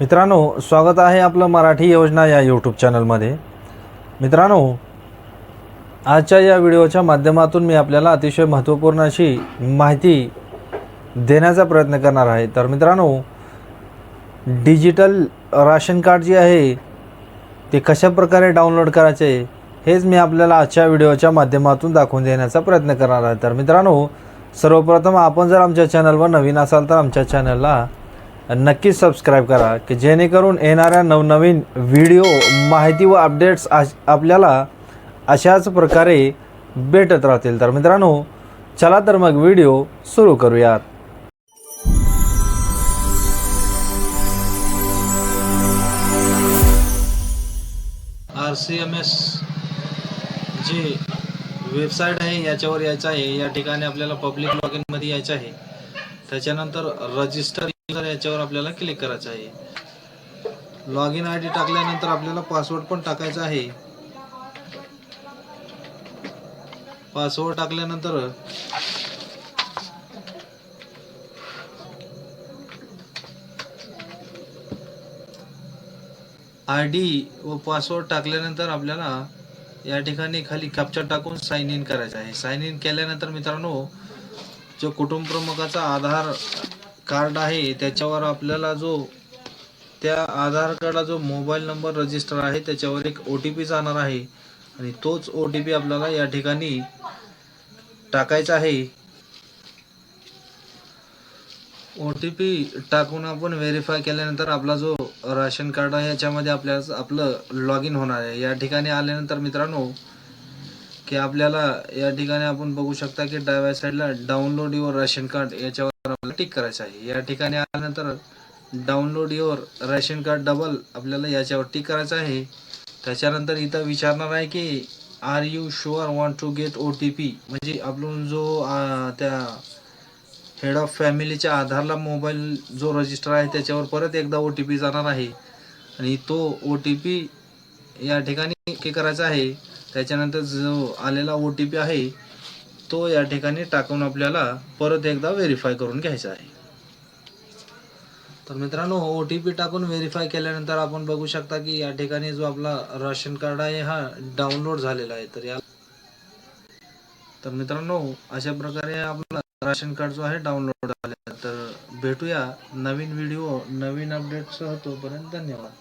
मित्रांनो स्वागत आहे आपलं मराठी योजना या यूट्यूब चॅनलमध्ये मित्रांनो आजच्या या व्हिडिओच्या माध्यमातून मी आपल्याला अतिशय महत्त्वपूर्ण अशी माहिती देण्याचा प्रयत्न करणार आहे. तर मित्रांनो डिजिटल राशन कार्ड जे आहे ते कशा प्रकारे डाउनलोड करायचे हेच मी आपल्याला आजच्या व्हिडिओच्या माध्यमातून दाखवून देण्याचा प्रयत्न करणार आहे. तर मित्रांनो सर्वप्रथम आपण जर आमच्या चॅनलवर नवीन असाल तर आमच्या चॅनलला नक्कीच सबस्क्राईब करा की जेणेकरून येणाऱ्या नवनवीन व्हिडिओ माहिती व अपडेट्स आपल्याला अशाच प्रकारे भेटत राहतील. तर मित्रांनो चला तर मग व्हिडिओ सुरू करूयात. R C M S G website आहे याच्यावर यायचं आहे. या ठिकाणी आपल्याला पब्लिक लॉग इनमध्ये यायचं आहे. त्याच्यानंतर रजिस्टर याच्यावर आपल्याला क्लिक करायचं आहे. लॉग इन आय डी टाकल्यानंतर आपल्याला पासवर्ड पण टाकायचा आहे. पासवर्ड टाकल्यानंतर आय डी व पासवर्ड टाकल्यानंतर आपल्याला या ठिकाणी खाली कॅप्चर टाकून साइन इन करायचं आहे. साइन इन केल्यानंतर मित्रांनो जो कुटुंब प्रमुखाचा आधार कार्ड आहे त्याच्यावर आपल्याला जो त्या आधार कार्डला जो मोबाईल नंबर रजिस्टर आहे त्याच्यावर एक ओ टी पी जाणार आहे. आणि तोच ओ टी पी आपल्याला या ठिकाणी टाकायचा आहे. ओ टी पी टाकून आपण व्हेरीफाय केल्यानंतर आपला जो राशन कार्ड आहे याच्यामध्ये आपल्या आपलं लॉग इन होणार आहे. या ठिकाणी आल्यानंतर मित्रांनो की आपल्याला या ठिकाणी आपण बघू शकता की डाव्या साईडला डाउनलोड युअर राशन कार्ड याच्यावर आपल्याला टिक करायचं आहे. या ठिकाणी आल्यानंतर download your ration card double आपल्याला याच्यावर टिक करायचं आहे. त्याच्यानंतर इथं विचारणार आहे की are you sure want to get O T P म्हणजे आपण जो त्या हेड ऑफ फॅमिलीच्या आधारला मोबाईल जो रजिस्टर आहे त्याच्यावर परत एकदा ओ टी पी जाणार आहे. आणि तो ओ टी पी या ठिकाणी हे करायचा आहे. त्याच्यानंतर जो आलेला ओ टी पी आहे तो या ठिकाणी टाकून आपल्याला परत एकदा व्हेरीफाय करून घ्यायचा आहे. तर मित्रांनो ओ टी पी टाकून व्हेरीफाय केल्यानंतर आपण बघू शकता की या ठिकाणी जो आपला राशन कार्ड आहे हा डाउनलोड झालेला आहे. तर या तर मित्रांनो अशा प्रकारे आपला राशन कार्ड जो आहे डाउनलोड झाला. तर भेटूया नवीन व्हिडिओ नवीन अपडेटसह तोपर्यंत धन्यवाद.